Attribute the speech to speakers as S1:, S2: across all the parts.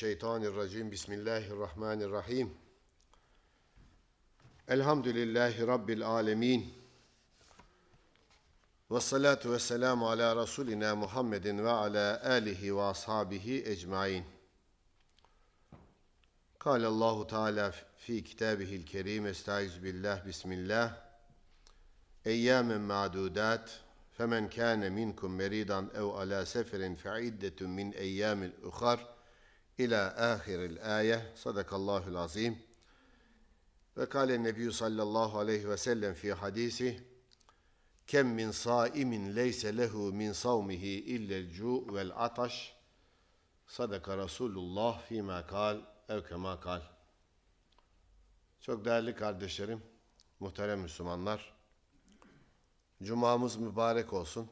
S1: الله من الشيطان الرجيم بسم الله الرحمن الرحيم الحمد لله رب العالمين والصلاة والسلام على رسولنا محمد وعلى آله وأصحابه أجمعين قال الله تعالى في كتابه الكريم استعيذ بالله بسم الله أياما معدودات فمن كان منكم مريضا أو على سفر فعدة من أيام الأخر ila ahiril ayet. Sadakallahul azim. Ve kale Nebi sallallahu aleyhi ve sellem fi hadisi kem min saimin leyse lehu min savmihi illel cu vel ataş. Sadaka Resulullah fîmâ kal ev kemâ kal. Çok değerli kardeşlerim, muhterem Müslümanlar, Cuma'mız mübarek olsun.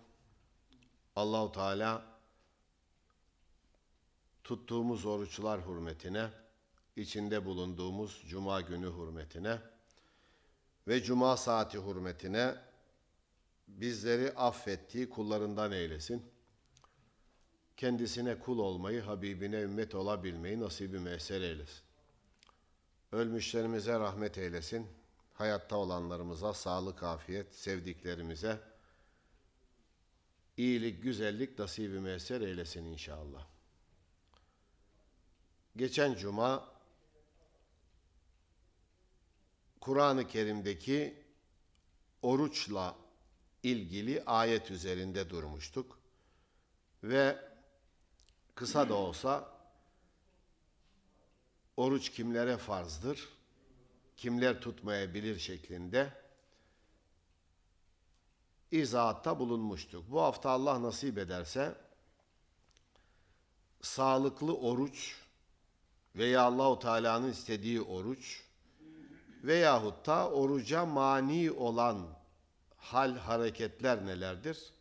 S1: Allahu Teala tuttuğumuz oruçlar hürmetine, içinde bulunduğumuz cuma günü hürmetine ve cuma saati hürmetine bizleri affettiği kullarından eylesin. Kendisine kul olmayı, Habibine ümmet olabilmeyi nasibi müesser eylesin. Ölmüşlerimize rahmet eylesin. Hayatta olanlarımıza sağlık, afiyet, sevdiklerimize iyilik, güzellik nasibi müesser eylesin inşallah. Geçen cuma Kur'an-ı Kerim'deki oruçla ilgili ayet üzerinde durmuştuk. Ve kısa da olsa oruç kimlere farzdır? kimler tutmayabilir şeklinde izahatta bulunmuştuk. Bu hafta Allah nasip ederse sağlıklı oruç veya Allahu Teala'nın istediği oruç veyahut da oruca mani olan hal hareketler nelerdir?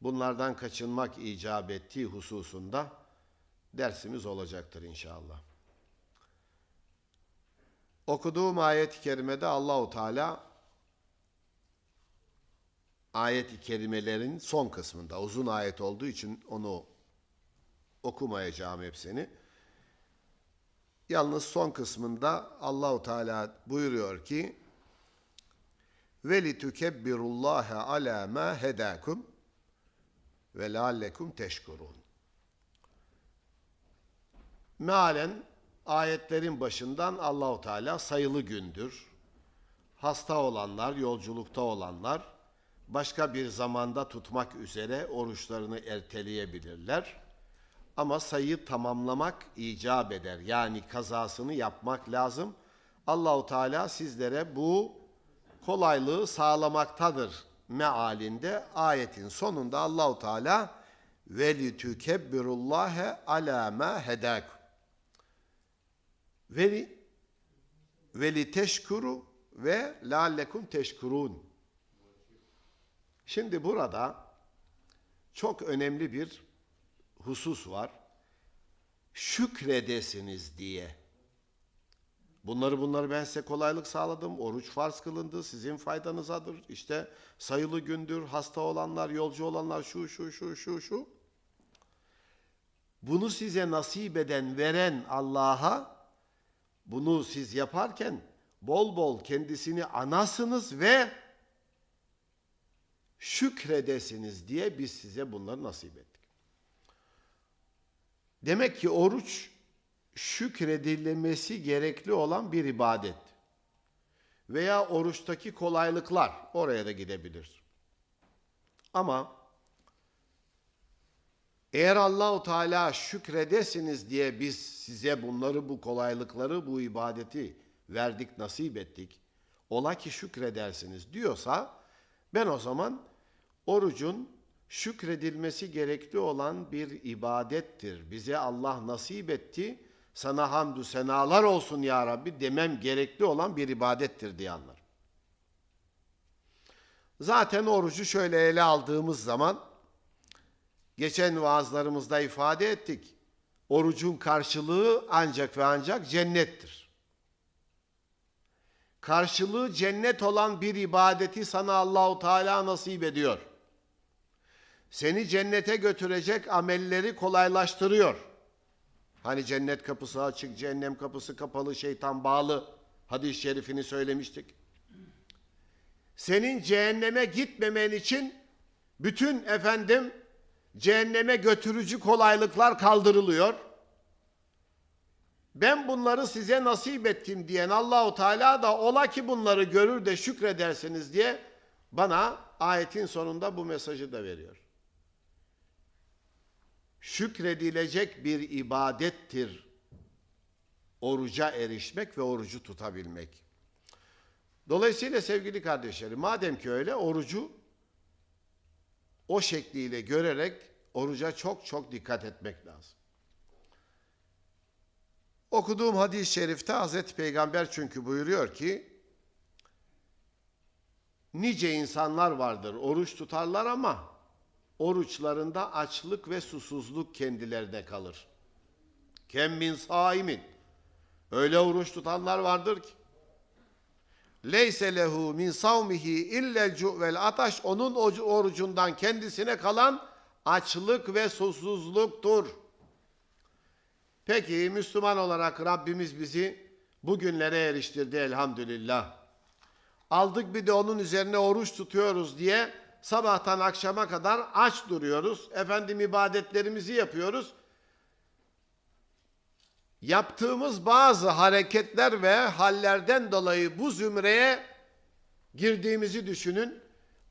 S1: Bunlardan kaçınmak icap ettiği hususunda dersimiz olacaktır inşallah. Okuduğum ayet-i kerimede Allahu Teala ayet-i kerimelerin son kısmında uzun ayet olduğu için onu okumayacağım hepsini. Yalnız son kısmında Allahu Teala buyuruyor ki ve li tukebbirullaha ala ma hedakum ve leallekum teşkurun. Mealen ayetlerin başından Allahu Teala sayılı gündür. Hasta olanlar, yolculukta olanlar başka bir zamanda tutmak üzere oruçlarını erteleyebilirler. Ama sayıyı tamamlamak icap eder. Yani kazasını yapmak lazım. Allahu Teala sizlere bu kolaylığı sağlamaktadır mealinde ayetin sonunda Allahu Teala ve litükebbirullahe ala ma hedakum ve ve li teşkuru ve laallekum teşkurun. Şimdi burada çok önemli bir husus var. Şükredesiniz diye. Bunları bunları ben size kolaylık sağladım. Oruç farz kılındı. Sizin faydanızadır. İşte sayılı gündür. Hasta olanlar, yolcu olanlar şu şu şu şu şu. Bunu size nasip eden, veren Allah'a bunu siz yaparken bol bol kendisini anasınız ve şükredesiniz diye biz size bunları nasip ettik. Demek ki oruç şükredilmesi gerekli olan bir ibadet. Veya oruçtaki kolaylıklar oraya da gidebilir. Ama eğer Allahu Teala şükredesiniz diye biz size bunları, bu kolaylıkları, bu ibadeti verdik, nasip ettik. Ola ki şükredersiniz diyorsa ben o zaman orucun şükredilmesi gerekli olan bir ibadettir. Bize Allah nasip etti. Sana hamdü senalar olsun ya Rabbi demem gerekli olan bir ibadettir diye anlar. Zaten orucu şöyle ele aldığımız zaman geçen vaazlarımızda ifade ettik. Orucun karşılığı ancak ve ancak cennettir. Karşılığı cennet olan bir ibadeti sana Allahu Teala nasip ediyor. Seni cennete götürecek amelleri kolaylaştırıyor. Hani cennet kapısı açık, cehennem kapısı kapalı, şeytan bağlı hadis-i şerifini söylemiştik. Senin cehenneme gitmemen için bütün efendim cehenneme götürücü kolaylıklar kaldırılıyor. Ben bunları size nasip ettim diyen Allahu Teala da ola ki bunları görür de şükredersiniz diye bana ayetin sonunda bu mesajı da veriyor. Şükredilecek bir ibadettir oruca erişmek ve orucu tutabilmek. Dolayısıyla sevgili kardeşlerim madem ki öyle orucu o şekliyle görerek oruca çok çok dikkat etmek lazım. Okuduğum hadis-i şerifte Hazreti Peygamber çünkü buyuruyor ki nice insanlar vardır oruç tutarlar ama oruçlarında açlık ve susuzluk kendilerine kalır. Kem min saimin öyle oruç tutanlar vardır ki leyse lehu min savmihi illel cu vel ataş onun orucundan kendisine kalan açlık ve susuzluktur. Peki Müslüman olarak Rabbimiz bizi bugünlere eriştirdi elhamdülillah. Aldık bir de onun üzerine oruç tutuyoruz diye sabahtan akşama kadar aç duruyoruz. Efendim ibadetlerimizi yapıyoruz. Yaptığımız bazı hareketler ve hallerden dolayı bu zümreye girdiğimizi düşünün.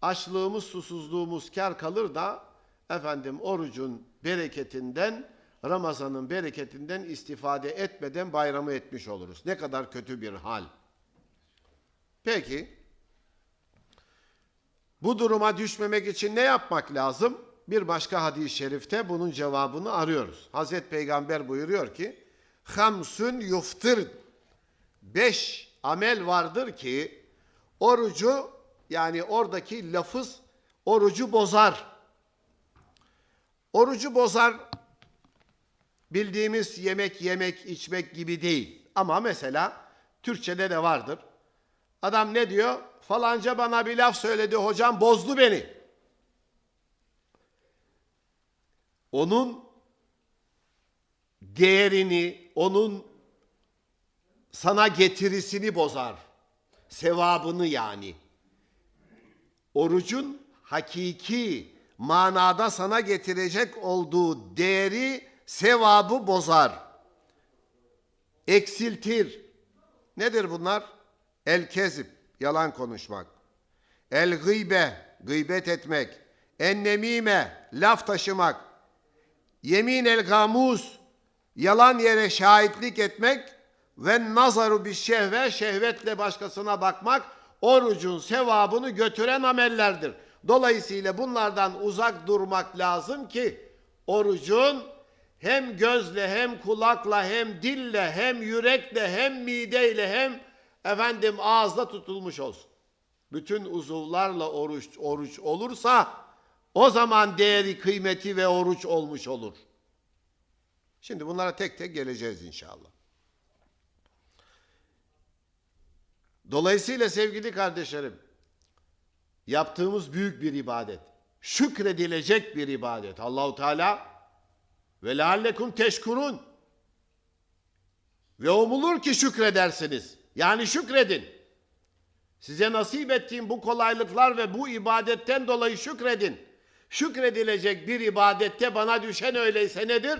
S1: Açlığımız, susuzluğumuz kar kalır da efendim orucun bereketinden, Ramazan'ın bereketinden istifade etmeden bayramı etmiş oluruz. Ne kadar kötü bir hal. Peki, bu duruma düşmemek için ne yapmak lazım? Bir başka hadis-i şerifte bunun cevabını arıyoruz. Hazreti Peygamber buyuruyor ki, Hamsun yuftır. Beş amel vardır ki, orucu, yani oradaki lafız, orucu bozar. Orucu bozar, bildiğimiz yemek yemek içmek gibi değil. Ama mesela Türkçede de vardır. Adam ne diyor? Falanca bana bir laf söyledi hocam bozdu beni. Onun değerini, onun sana getirisini bozar. Sevabını yani. Orucun hakiki manada sana getirecek olduğu değeri, sevabı bozar. Eksiltir. Nedir bunlar? El kezip, yalan konuşmak. El gıybe, gıybet etmek. En nemime, laf taşımak. Yemin el gamuz, yalan yere şahitlik etmek ve nazaru bir şehve, şehvetle başkasına bakmak orucun sevabını götüren amellerdir. Dolayısıyla bunlardan uzak durmak lazım ki orucun hem gözle hem kulakla hem dille hem yürekle hem mideyle hem efendim ağızda tutulmuş olsun. Bütün uzuvlarla oruç oruç olursa o zaman değeri, kıymeti ve oruç olmuş olur. Şimdi bunlara tek tek geleceğiz inşallah. Dolayısıyla sevgili kardeşlerim, yaptığımız büyük bir ibadet, şükredilecek bir ibadet. Allahu Teala ve leallekum teşkurun ve umulur ki şükredersiniz. Yani şükredin. Size nasip ettiğim bu kolaylıklar ve bu ibadetten dolayı şükredin. Şükredilecek bir ibadette bana düşen öyleyse nedir?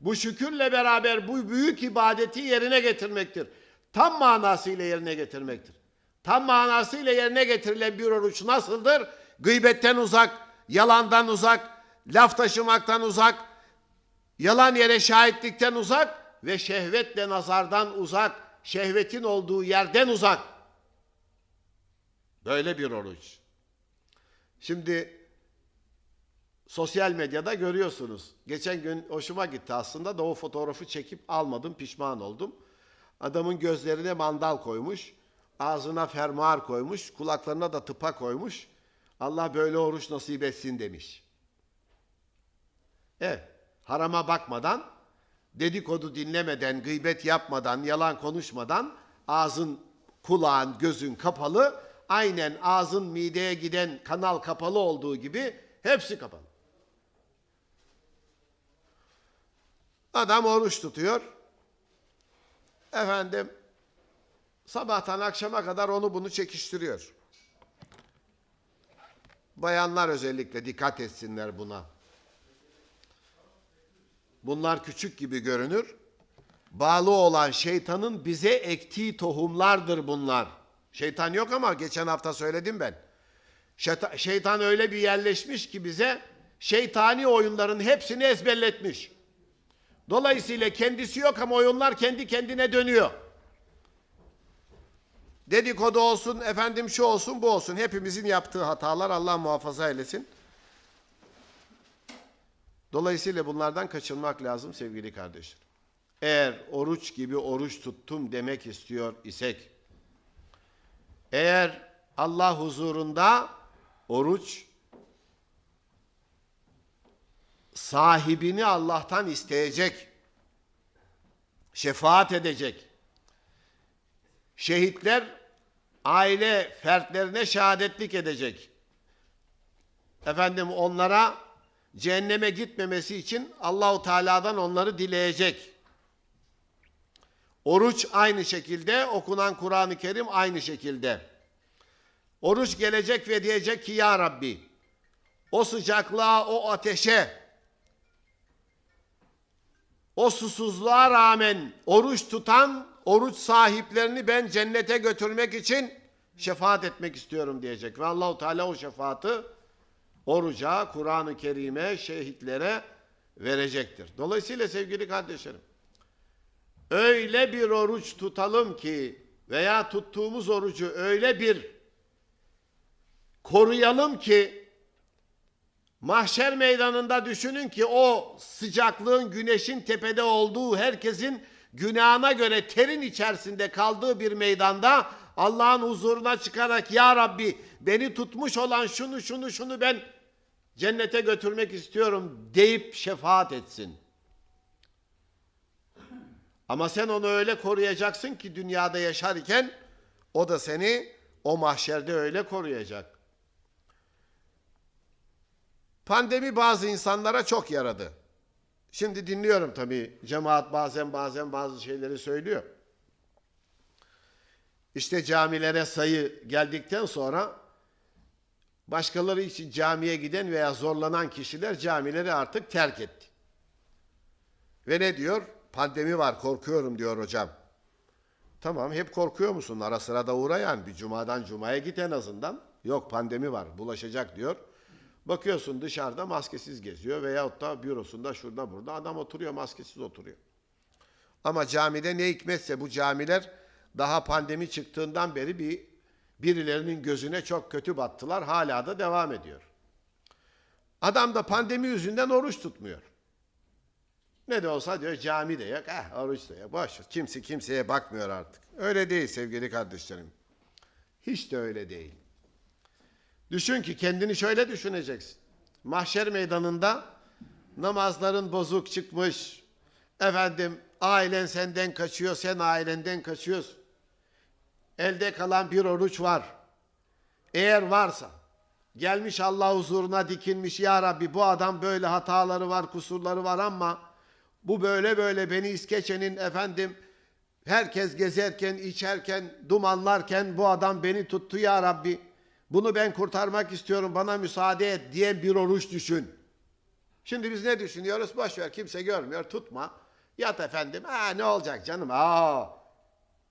S1: Bu şükürle beraber bu büyük ibadeti yerine getirmektir. Tam manasıyla yerine getirmektir. Tam manasıyla yerine getirilen bir oruç nasıldır? Gıybetten uzak, yalandan uzak, laf taşımaktan uzak, yalan yere şahitlikten uzak ve şehvetle nazardan uzak, şehvetin olduğu yerden uzak. Böyle bir oruç. Şimdi sosyal medyada görüyorsunuz. Geçen gün hoşuma gitti aslında da o fotoğrafı çekip almadım, pişman oldum. Adamın gözlerine mandal koymuş, ağzına fermuar koymuş, kulaklarına da tıpa koymuş. Allah böyle oruç nasip etsin demiş. Evet, harama bakmadan, dedikodu dinlemeden, gıybet yapmadan, yalan konuşmadan ağzın, kulağın, gözün kapalı, aynen ağzın mideye giden kanal kapalı olduğu gibi hepsi kapalı. Adam oruç tutuyor. Efendim sabahtan akşama kadar onu bunu çekiştiriyor. Bayanlar özellikle dikkat etsinler buna. Bunlar küçük gibi görünür. Bağlı olan şeytanın bize ektiği tohumlardır bunlar. Şeytan yok ama geçen hafta söyledim ben. Şeyta- Şeytan öyle bir yerleşmiş ki bize şeytani oyunların hepsini ezberletmiş. Dolayısıyla kendisi yok ama oyunlar kendi kendine dönüyor. Dedikodu olsun, efendim şu olsun, bu olsun. Hepimizin yaptığı hatalar Allah muhafaza eylesin. Dolayısıyla bunlardan kaçınmak lazım sevgili kardeşler. Eğer oruç gibi oruç tuttum demek istiyor isek, eğer Allah huzurunda oruç sahibini Allah'tan isteyecek, şefaat edecek, şehitler aile fertlerine şehadetlik edecek. Efendim onlara cehenneme gitmemesi için Allahu Teala'dan onları dileyecek. Oruç aynı şekilde, okunan Kur'an-ı Kerim aynı şekilde. Oruç gelecek ve diyecek ki ya Rabbi o sıcaklığa, o ateşe, o susuzluğa rağmen oruç tutan oruç sahiplerini ben cennete götürmek için şefaat etmek istiyorum diyecek. Ve Allahu Teala o şefaati oruca, Kur'an-ı Kerim'e, şehitlere verecektir. Dolayısıyla sevgili kardeşlerim, öyle bir oruç tutalım ki veya tuttuğumuz orucu öyle bir koruyalım ki mahşer meydanında düşünün ki o sıcaklığın güneşin tepede olduğu herkesin günahına göre terin içerisinde kaldığı bir meydanda Allah'ın huzuruna çıkarak ya Rabbi beni tutmuş olan şunu şunu şunu ben cennete götürmek istiyorum deyip şefaat etsin. Ama sen onu öyle koruyacaksın ki dünyada yaşarken o da seni o mahşerde öyle koruyacak. Pandemi bazı insanlara çok yaradı. Şimdi dinliyorum tabii cemaat bazen bazen bazı şeyleri söylüyor. İşte camilere sayı geldikten sonra başkaları için camiye giden veya zorlanan kişiler camileri artık terk etti. Ve ne diyor? Pandemi var korkuyorum diyor hocam. Tamam hep korkuyor musun? Ara sıra da uğrayan bir cumadan cumaya git en azından. Yok pandemi var bulaşacak diyor. Bakıyorsun dışarıda maskesiz geziyor veyahut da bürosunda şurada burada adam oturuyor maskesiz oturuyor. Ama camide ne hikmetse bu camiler daha pandemi çıktığından beri bir birilerinin gözüne çok kötü battılar. Hala da devam ediyor. Adam da pandemi yüzünden oruç tutmuyor. Ne de olsa diyor cami de yok, eh, oruç da yok. Boş. Kimse kimseye bakmıyor artık. Öyle değil sevgili kardeşlerim. Hiç de öyle değil. Düşün ki kendini şöyle düşüneceksin. Mahşer meydanında namazların bozuk çıkmış. Efendim ailen senden kaçıyor, sen ailenden kaçıyorsun. Elde kalan bir oruç var. Eğer varsa gelmiş Allah huzuruna dikilmiş ya Rabbi bu adam böyle hataları var, kusurları var ama bu böyle böyle beni İskeçe'nin efendim herkes gezerken, içerken, dumanlarken bu adam beni tuttu ya Rabbi. Bunu ben kurtarmak istiyorum bana müsaade et diye bir oruç düşün. Şimdi biz ne düşünüyoruz? Boş ver kimse görmüyor tutma. Yat efendim. Ha ne olacak canım? Aa.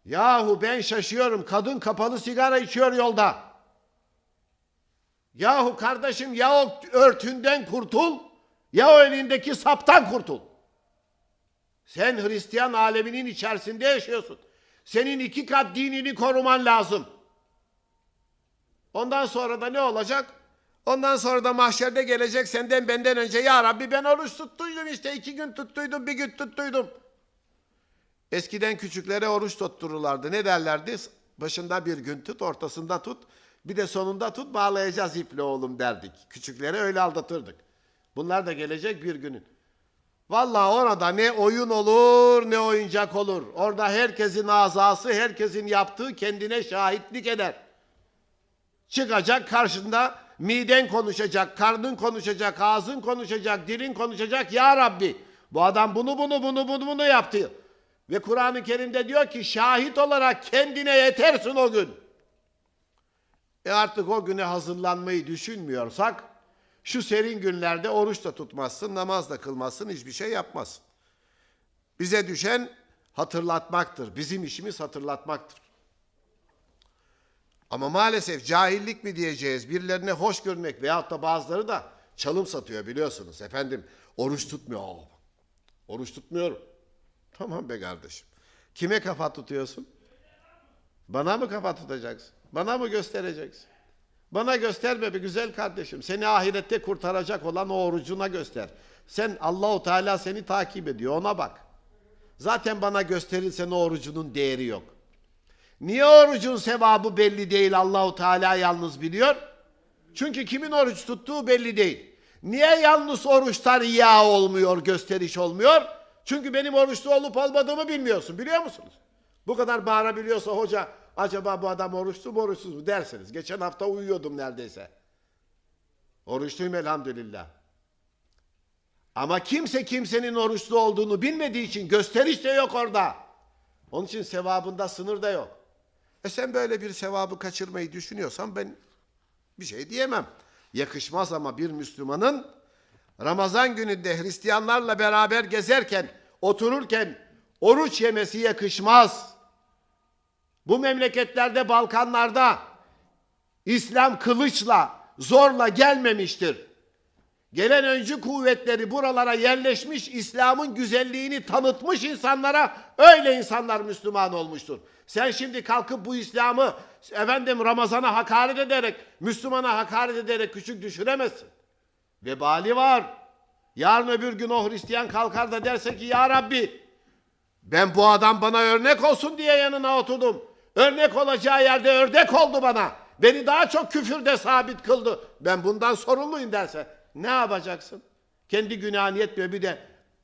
S1: Yahu ben şaşıyorum. Kadın kapalı sigara içiyor yolda. Yahu kardeşim ya o örtünden kurtul ya o elindeki saptan kurtul. Sen Hristiyan aleminin içerisinde yaşıyorsun. Senin iki kat dinini koruman lazım. Ondan sonra da ne olacak? Ondan sonra da mahşerde gelecek senden benden önce ya Rabbi ben oruç tuttuydum işte iki gün tuttuydum bir gün tuttuydum. Eskiden küçüklere oruç tuttururlardı. Ne derlerdi? Başında bir gün tut, ortasında tut, bir de sonunda tut bağlayacağız iple oğlum derdik. Küçüklere öyle aldatırdık. Bunlar da gelecek bir günün. Vallahi orada ne oyun olur ne oyuncak olur. Orada herkesin azası, herkesin yaptığı kendine şahitlik eder. Çıkacak karşında miden konuşacak, karnın konuşacak, ağzın konuşacak, dilin konuşacak. Ya Rabbi Bu adam bunu bunu bunu bunu bunu yaptı. Ve Kur'an-ı Kerim'de diyor ki şahit olarak kendine yetersin o gün. E artık o güne hazırlanmayı düşünmüyorsak şu serin günlerde oruç da tutmazsın, namaz da kılmazsın, hiçbir şey yapmazsın. Bize düşen hatırlatmaktır. Bizim işimiz hatırlatmaktır. Ama maalesef cahillik mi diyeceğiz, birilerine hoş görmek veyahut da bazıları da çalım satıyor biliyorsunuz. Efendim oruç tutmuyor. Oruç tutmuyorum. Tamam be kardeşim. Kime kafa tutuyorsun? Bana mı kafa tutacaksın? Bana mı göstereceksin? Bana gösterme be güzel kardeşim. Seni ahirette kurtaracak olan o orucuna göster. Sen Allahu Teala seni takip ediyor ona bak. Zaten bana gösterirsen o orucunun değeri yok. Niye orucun sevabı belli değil Allahu Teala yalnız biliyor? Çünkü kimin oruç tuttuğu belli değil. Niye yalnız oruçta riya olmuyor, gösteriş olmuyor? Çünkü benim oruçlu olup olmadığımı bilmiyorsun. Biliyor musunuz? Bu kadar bağırabiliyorsa hoca acaba bu adam oruçlu mu oruçsuz mu dersiniz. Geçen hafta uyuyordum neredeyse. Oruçluyum elhamdülillah. Ama kimse kimsenin oruçlu olduğunu bilmediği için gösteriş de yok orada. Onun için sevabında sınır da yok. E sen böyle bir sevabı kaçırmayı düşünüyorsan ben bir şey diyemem. Yakışmaz ama bir Müslümanın Ramazan gününde Hristiyanlarla beraber gezerken, otururken oruç yemesi yakışmaz. Bu memleketlerde, Balkanlarda İslam kılıçla, zorla gelmemiştir. Gelen öncü kuvvetleri buralara yerleşmiş, İslam'ın güzelliğini tanıtmış insanlara öyle insanlar Müslüman olmuştur. Sen şimdi kalkıp bu İslam'ı efendim Ramazan'a hakaret ederek, Müslümana hakaret ederek küçük düşüremezsin. Vebali var. Yarın öbür gün o Hristiyan kalkar da derse ki ya Rabbi ben bu adam bana örnek olsun diye yanına oturdum. Örnek olacağı yerde ördek oldu bana. Beni daha çok küfürde sabit kıldı. Ben bundan sorumluyum derse ne yapacaksın? Kendi günahın yetmiyor bir de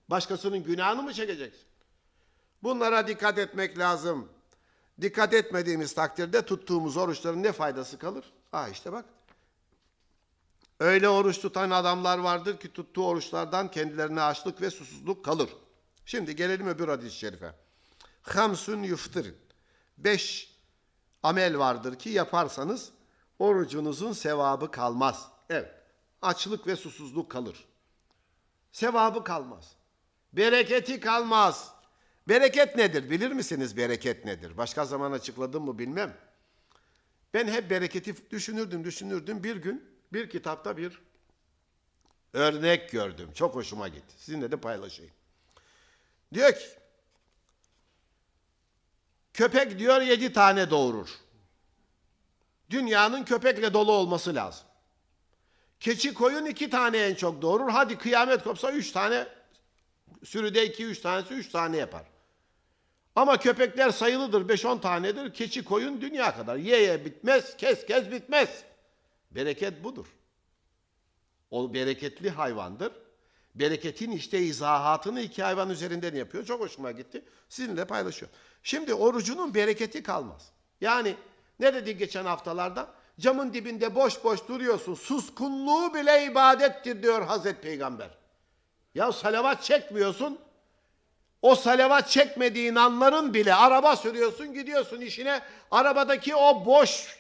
S1: başkasının günahını mı çekeceksin? Bunlara dikkat etmek lazım. Dikkat etmediğimiz takdirde tuttuğumuz oruçların ne faydası kalır? Aa işte bak. Öyle oruç tutan adamlar vardır ki tuttuğu oruçlardan kendilerine açlık ve susuzluk kalır. Şimdi gelelim öbür hadis-i şerife. Hamsun yuftirin. Beş amel vardır ki yaparsanız orucunuzun sevabı kalmaz. Evet. Açlık ve susuzluk kalır. Sevabı kalmaz. Bereketi kalmaz. Bereket nedir? Bilir misiniz bereket nedir? Başka zaman açıkladım mı bilmem. Ben hep bereketi düşünürdüm, düşünürdüm. Bir gün bir kitapta bir örnek gördüm. Çok hoşuma gitti. Sizinle de paylaşayım. Diyor ki, köpek diyor yedi tane doğurur. Dünyanın köpekle dolu olması lazım. Keçi koyun iki tane en çok doğurur. Hadi kıyamet kopsa üç tane, sürüde iki üç tanesi üç tane yapar. Ama köpekler sayılıdır, beş on tanedir. Keçi koyun dünya kadar. Ye ye bitmez, kes kes bitmez. Bereket budur. O bereketli hayvandır. Bereketin işte izahatını iki hayvan üzerinden yapıyor. Çok hoşuma gitti. Sizinle paylaşıyorum. Şimdi orucunun bereketi kalmaz. Yani ne dedik geçen haftalarda? Camın dibinde boş boş duruyorsun. Suskunluğu bile ibadettir diyor Hazreti Peygamber. Ya salavat çekmiyorsun. O salavat çekmediğin anların bile araba sürüyorsun gidiyorsun işine. Arabadaki o boş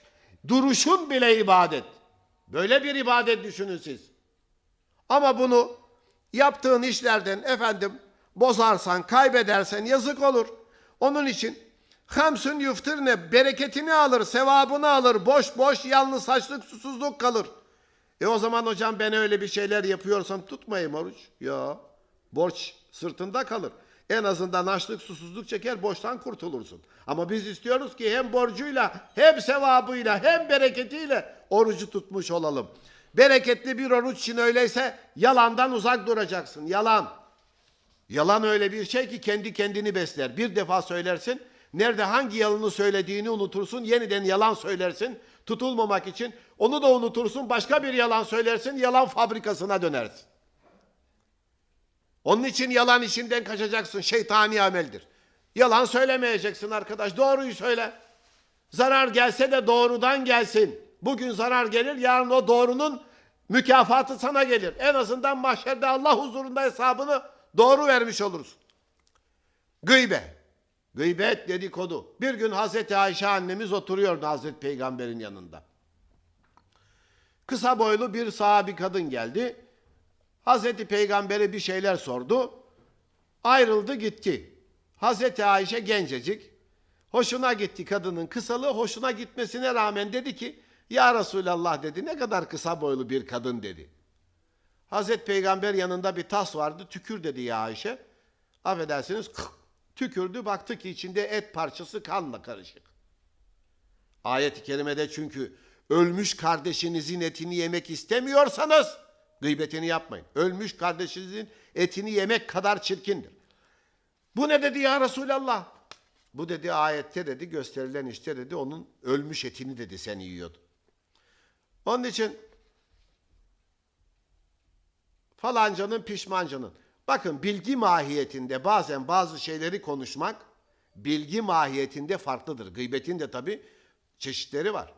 S1: duruşun bile ibadet. Böyle bir ibadet düşünün siz. Ama bunu yaptığın işlerden efendim bozarsan, kaybedersen yazık olur. Onun için hamsün yuftirne bereketini alır, sevabını alır. Boş boş yalnız açlık, susuzluk kalır. E o zaman hocam ben öyle bir şeyler yapıyorsam tutmayayım oruç. Ya borç sırtında kalır. En azından açlık, susuzluk çeker, borçtan kurtulursun. Ama biz istiyoruz ki hem borcuyla, hem sevabıyla, hem bereketiyle orucu tutmuş olalım. Bereketli bir oruç için öyleyse yalandan uzak duracaksın. Yalan. Yalan öyle bir şey ki kendi kendini besler. Bir defa söylersin, nerede hangi yalanı söylediğini unutursun, yeniden yalan söylersin tutulmamak için. Onu da unutursun, başka bir yalan söylersin, yalan fabrikasına dönersin. Onun için yalan işinden kaçacaksın. Şeytani ameldir. Yalan söylemeyeceksin arkadaş. Doğruyu söyle. Zarar gelse de doğrudan gelsin. Bugün zarar gelir, yarın o doğrunun mükafatı sana gelir. En azından mahşerde Allah huzurunda hesabını doğru vermiş olursun. Gıybe. Gıybet dedikodu. Bir gün Hazreti Ayşe annemiz oturuyordu Hazreti Peygamber'in yanında. Kısa boylu bir sahabi kadın geldi. Hazreti Peygamber'e bir şeyler sordu. Ayrıldı gitti. Hazreti Ayşe gencecik. Hoşuna gitti kadının kısalığı. Hoşuna gitmesine rağmen dedi ki Ya Resulallah dedi ne kadar kısa boylu bir kadın dedi. Hazreti Peygamber yanında bir tas vardı. Tükür dedi ya Ayşe. Affedersiniz tükürdü baktı ki içinde et parçası kanla karışık. Ayet-i kerimede çünkü ölmüş kardeşinizin etini yemek istemiyorsanız gıybetini yapmayın. Ölmüş kardeşinizin etini yemek kadar çirkindir. Bu ne dedi ya Resulallah? Bu dedi ayette dedi gösterilen işte dedi onun ölmüş etini dedi sen yiyordun. Onun için falancanın pişmancanın. Bakın bilgi mahiyetinde bazen bazı şeyleri konuşmak bilgi mahiyetinde farklıdır. Gıybetin de tabi çeşitleri var.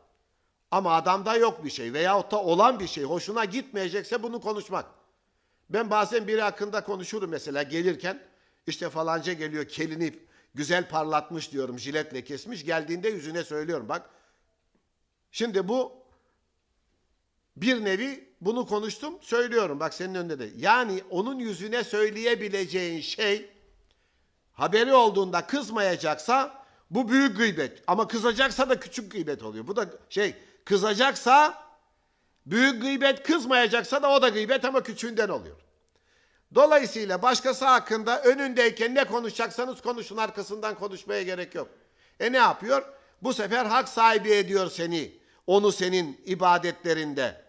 S1: Ama adamda yok bir şey veyahut da olan bir şey hoşuna gitmeyecekse bunu konuşmak. Ben bazen biri hakkında konuşurum mesela gelirken işte falanca geliyor kelini güzel parlatmış diyorum jiletle kesmiş geldiğinde yüzüne söylüyorum bak. Şimdi bu bir nevi bunu konuştum söylüyorum bak senin önünde de. Yani onun yüzüne söyleyebileceğin şey haberi olduğunda kızmayacaksa bu büyük gıybet. Ama kızacaksa da küçük gıybet oluyor. Bu da şey kızacaksa büyük gıybet kızmayacaksa da o da gıybet ama küçüğünden oluyor. Dolayısıyla başkası hakkında önündeyken ne konuşacaksanız konuşun arkasından konuşmaya gerek yok. E ne yapıyor? Bu sefer hak sahibi ediyor seni. Onu senin ibadetlerinde.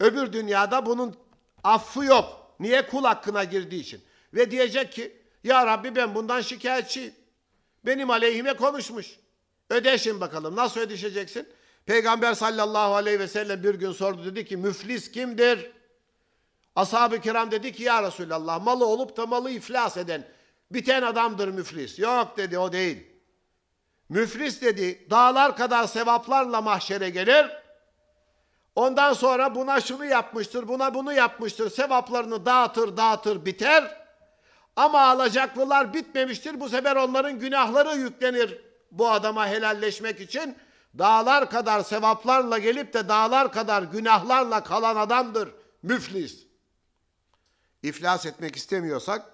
S1: Öbür dünyada bunun affı yok. Niye? Kul hakkına girdiği için. Ve diyecek ki ya Rabbi ben bundan şikayetçiyim. Benim aleyhime konuşmuş. Ödeşin bakalım. Nasıl ödeşeceksin? Peygamber sallallahu aleyhi ve sellem bir gün sordu dedi ki müflis kimdir? Ashab-ı kiram dedi ki ya Resulallah malı olup da malı iflas eden biten adamdır müflis. Yok dedi o değil. Müflis dedi dağlar kadar sevaplarla mahşere gelir. Ondan sonra buna şunu yapmıştır, buna bunu yapmıştır. Sevaplarını dağıtır, dağıtır, biter. Ama alacaklılar bitmemiştir. Bu sefer onların günahları yüklenir bu adama helalleşmek için. Dağlar kadar sevaplarla gelip de dağlar kadar günahlarla kalan adamdır müflis. İflas etmek istemiyorsak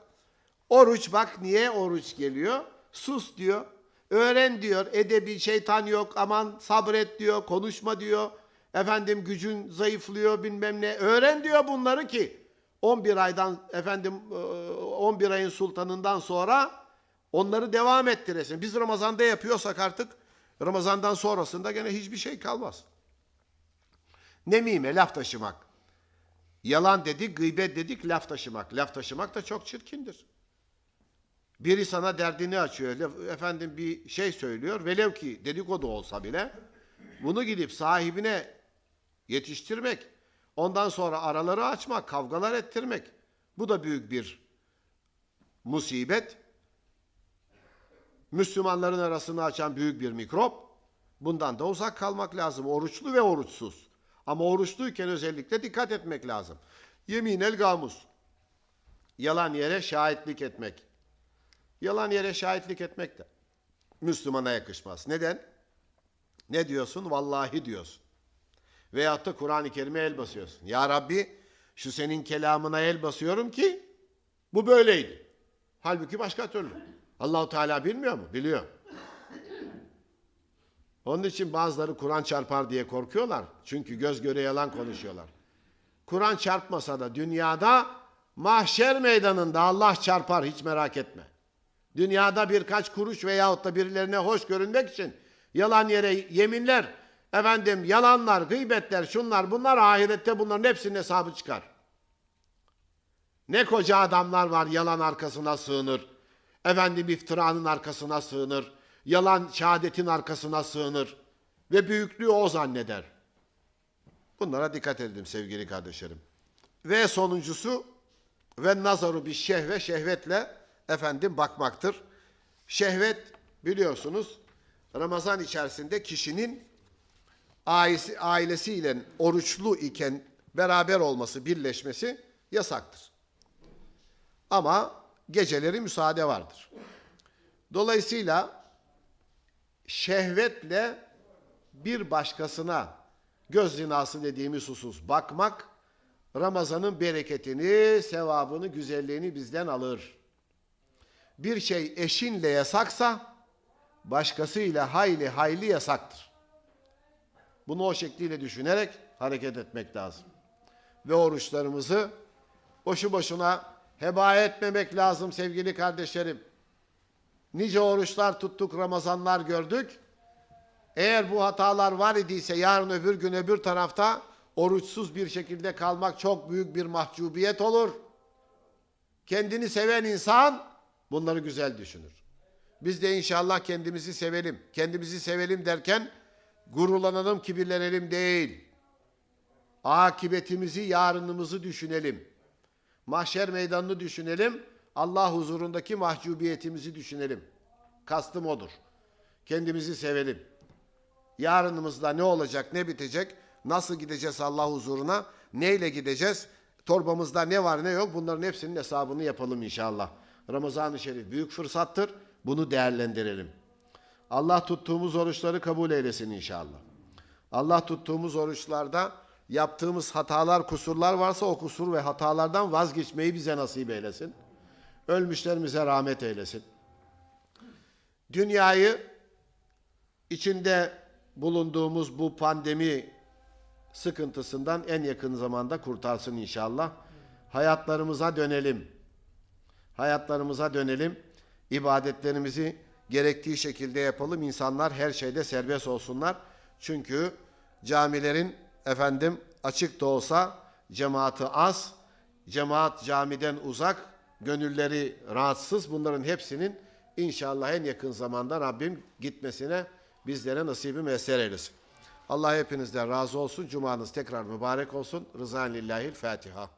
S1: oruç bak niye oruç geliyor? Sus diyor. Öğren diyor. Edebi şeytan yok. Aman sabret diyor. Konuşma diyor. Efendim gücün zayıflıyor bilmem ne. Öğren diyor bunları ki 11 aydan efendim 11 ayın sultanından sonra onları devam ettiresin. Biz Ramazan'da yapıyorsak artık Ramazan'dan sonrasında gene hiçbir şey kalmaz. Nemime laf taşımak. Yalan dedik, gıybet dedik, laf taşımak. Laf taşımak da çok çirkindir. Biri sana derdini açıyor, efendim bir şey söylüyor, velev ki dedikodu olsa bile, bunu gidip sahibine yetiştirmek, ondan sonra araları açmak, kavgalar ettirmek, bu da büyük bir musibet. Müslümanların arasını açan büyük bir mikrop. Bundan da uzak kalmak lazım, oruçlu ve oruçsuz. Ama oruçluyken özellikle dikkat etmek lazım. Yemin el gamus. Yalan yere şahitlik etmek. Yalan yere şahitlik etmek de Müslümana yakışmaz. Neden? Ne diyorsun? Vallahi diyorsun. Veyahut da Kur'an-ı Kerim'e el basıyorsun. Ya Rabbi şu senin kelamına el basıyorum ki bu böyleydi. Halbuki başka türlü. Allahu Teala bilmiyor mu? Biliyor. Onun için bazıları Kur'an çarpar diye korkuyorlar. Çünkü göz göre yalan konuşuyorlar. Kur'an çarpmasa da dünyada mahşer meydanında Allah çarpar hiç merak etme. Dünyada birkaç kuruş veyahut da birilerine hoş görünmek için yalan yere yeminler, efendim yalanlar, gıybetler, şunlar bunlar ahirette bunların hepsinin hesabı çıkar. Ne koca adamlar var yalan arkasına sığınır. Efendim iftiranın arkasına sığınır yalan şehadetin arkasına sığınır ve büyüklüğü o zanneder. Bunlara dikkat edelim sevgili kardeşlerim. Ve sonuncusu ve nazaru bir şehve şehvetle efendim bakmaktır. Şehvet biliyorsunuz Ramazan içerisinde kişinin ailesi, ailesiyle oruçlu iken beraber olması, birleşmesi yasaktır. Ama geceleri müsaade vardır. Dolayısıyla şehvetle bir başkasına göz zinası dediğimiz husus bakmak Ramazan'ın bereketini, sevabını, güzelliğini bizden alır. Bir şey eşinle yasaksa başkasıyla hayli hayli yasaktır. Bunu o şekliyle düşünerek hareket etmek lazım. Ve oruçlarımızı boşu boşuna heba etmemek lazım sevgili kardeşlerim. Nice oruçlar tuttuk, Ramazanlar gördük. Eğer bu hatalar var idiyse yarın öbür gün öbür tarafta oruçsuz bir şekilde kalmak çok büyük bir mahcubiyet olur. Kendini seven insan bunları güzel düşünür. Biz de inşallah kendimizi sevelim. Kendimizi sevelim derken gururlanalım, kibirlenelim değil. Akibetimizi, yarınımızı düşünelim. Mahşer meydanını düşünelim. Allah huzurundaki mahcubiyetimizi düşünelim. Kastım odur. Kendimizi sevelim. Yarınımızda ne olacak, ne bitecek, nasıl gideceğiz Allah huzuruna, neyle gideceğiz, torbamızda ne var ne yok bunların hepsinin hesabını yapalım inşallah. Ramazan-ı Şerif büyük fırsattır. Bunu değerlendirelim. Allah tuttuğumuz oruçları kabul eylesin inşallah. Allah tuttuğumuz oruçlarda yaptığımız hatalar, kusurlar varsa o kusur ve hatalardan vazgeçmeyi bize nasip eylesin. Ölmüşlerimize rahmet eylesin. Dünyayı içinde bulunduğumuz bu pandemi sıkıntısından en yakın zamanda kurtarsın inşallah. Hayatlarımıza dönelim. Hayatlarımıza dönelim. İbadetlerimizi gerektiği şekilde yapalım. İnsanlar her şeyde serbest olsunlar. Çünkü camilerin efendim açık da olsa cemaati az, cemaat camiden uzak, gönülleri rahatsız. Bunların hepsinin inşallah en yakın zamanda Rabbim gitmesine bizlere nasibi mesler eylesin. Allah hepinizden razı olsun. Cumanız tekrar mübarek olsun. Rızan lillahil Fatiha.